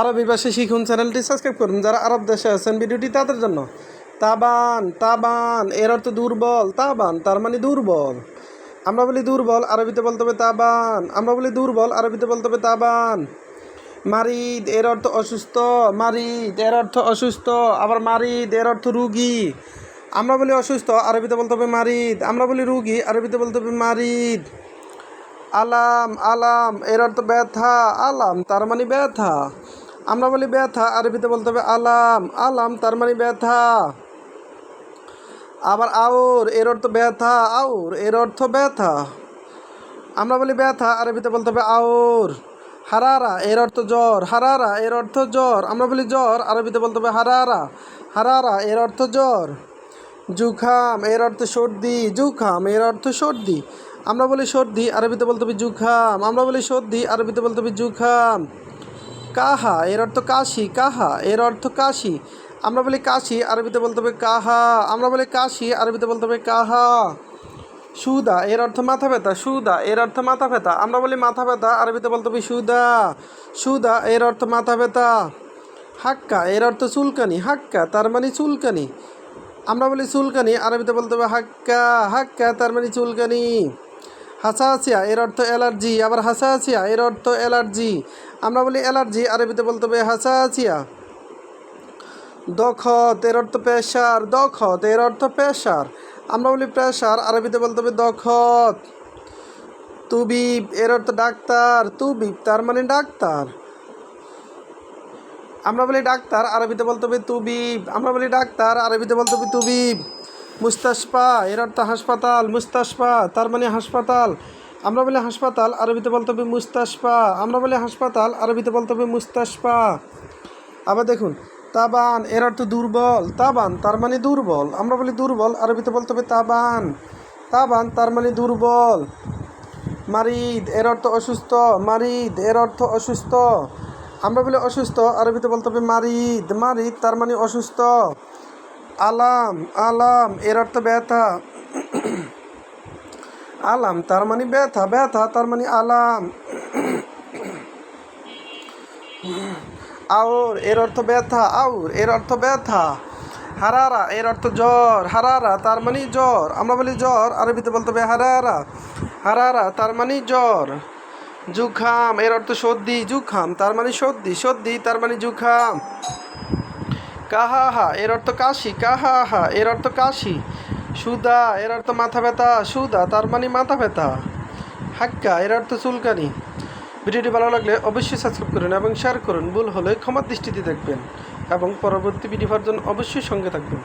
আরবি ভাষা শিখুন চ্যানেলটি সাবস্ক্রাইব করুন। যারা আরব দেশে আছেন ভিডিওটি তাদের জন্য। তাবান তাবান, এর অর্থ দুর্বল, তাবান, তার মানে দুর্বল। আমরা বলি দুর্বল, আরবিতে বলতে হবে তাবান। আমরা বলি দুর্বল, আরবিতে বলতে হবে তাবান। মারিদ, এর অর্থ অসুস্থ। মারিদ, এর অর্থ অসুস্থ। আবার মারিদ, এর অর্থ রুগী। আমরা বলি অসুস্থ, আরবিতে বলতে হবে মারিদ। আমরা বলি রুগী, আরবিতে বলতে হবে মারিদ। আলাম আলাম, এর অর্থ ব্যথা। আলাম, তার মানে ব্যথা। আমরা বলি ব্যথা, আরবিতে বলতে হবে আলাম। আলাম তার মানে ব্যথা। আবার আউর, এর অর্থ ব্যথা। আউর, এর অর্থ ব্যথা। আমরা বলি ব্যথা, আরবিতে বলতে হবে আউর। হারারা, এর অর্থ জ্বর। হারারা, এর অর্থ জ্বর। আমরা বলি জ্বর, আরবিতে বলতে হবে হারারা। হারারা, এর অর্থ জ্বর। জুখাম, এর অর্থ সর্দি। জুখাম, এর অর্থ সর্দি। আমরা বলি সর্দি, আরবিতে বলতে হবে জুখাম। আমরা বলি সর্দি, আরবিতে বলতে হবে জুখাম। কাহা, এর অর্থ কাশি, কাহা, এর অর্থ কাশি। আমরা বলি কাশি, আরবিতে বলতে হবে কাহা। আমরা বলি কাশি, আরবিতে বলতে হবে কাহা। সুদা, এর অর্থ মাথা ব্যথা, সুদা, এর অর্থ মাথা ব্যথা। আমরা বলি মাথা ব্যথা, আরবিতে বলতে হবে সুদা। সুদা, এর অর্থ মাথা ব্যথা। হাক্কা, এর অর্থ চুলকানি, হাক্কা, তার মানে চুলকানি। আমরা বলি চুলকানি, আরবিতে বলতে হবে হাক্কা হাক্কা, তার মানে চুলকানি। হাসাহাসিয়া, এর অর্থ অ্যালার্জি, আবার হাসা হাসাহাসিয়া, এর অর্থ অ্যালার্জি। আমরা বলি অ্যালার্জি, আরবিতে বলতে হবে হাসাহাসিয়া। দখত, এর অর্থ প্রেশার, দখত, এর অর্থ প্রেশার। আমরা বলি প্রেশার, আরবিতে বলতে হবে দখত। তুবিব, এর অর্থ ডাক্তার, তুবিব, তার মানে ডাক্তার। আমরা বলি ডাক্তার, আরবিতে বলতে হবে তুবিব। আমরা বলি ডাক্তার, আরবিতে বলতে হবে তুবিব। মুস্তাশপা এর অর্থ হাসপাতাল মুস্তাসপা তার মানে হাসপাতাল। আমরা বলি হাসপাতাল, আরবিতে বলতে হবে মুস্তাশপা আমরা বলি হাসপাতাল, আরবিতে বলতে হবে মুস্তাশপা আবার দেখুন, তাবান এর অর্থ দুর্বল। তাবান, তার মানে দুর্বল। আমরা বলি দুর্বল, আরবিতে বলতে হবে তাবান। তাবান, তার মানে দুর্বল। মারিদ এর অর্থ অসুস্থ। মারিদ এর অর্থ অসুস্থ। আমরা বলি অসুস্থ, আরবিতে বলতে হবে মারিদ। মারিদ, তার মানে অসুস্থ। আলাম আলাম, এর অর্থ ব্যথা। আলাম, তার মানে ব্যথা ব্যথা, তার মানে আলাম। আউর, এর অর্থ ব্যথা, আউর, এর অর্থ ব্যথা। হারারা, এর অর্থ জ্বর। হারারা, তার মানে জ্বর। আমরা বলি জ্বর, আরবিতে বলতে হবে হারারা। হারারা, তার মানে জ্বর। জুখাম, এর অর্থ সর্দি, জুখাম, তার মানে সর্দি। সর্দি, তার মানে জুখাম। কাহাহা, এর অর্থ কাশি, কাহাহা, এর অর্থ কাশি। সুদা, এর অর্থ মাথা ব্যথা, সুদা, তার মানে মাথা ব্যথা। হাক্কা, এর অর্থ চুলকানি। ভিডিওটি ভালো লাগলে অবশ্যই সাবস্ক্রাইব করুন এবং শেয়ার করুন। ভুল হলে ক্ষমার দৃষ্টিতে দেখবেন এবং পরবর্তী ভিডিও জন্য অবশ্যই সঙ্গে থাকবেন।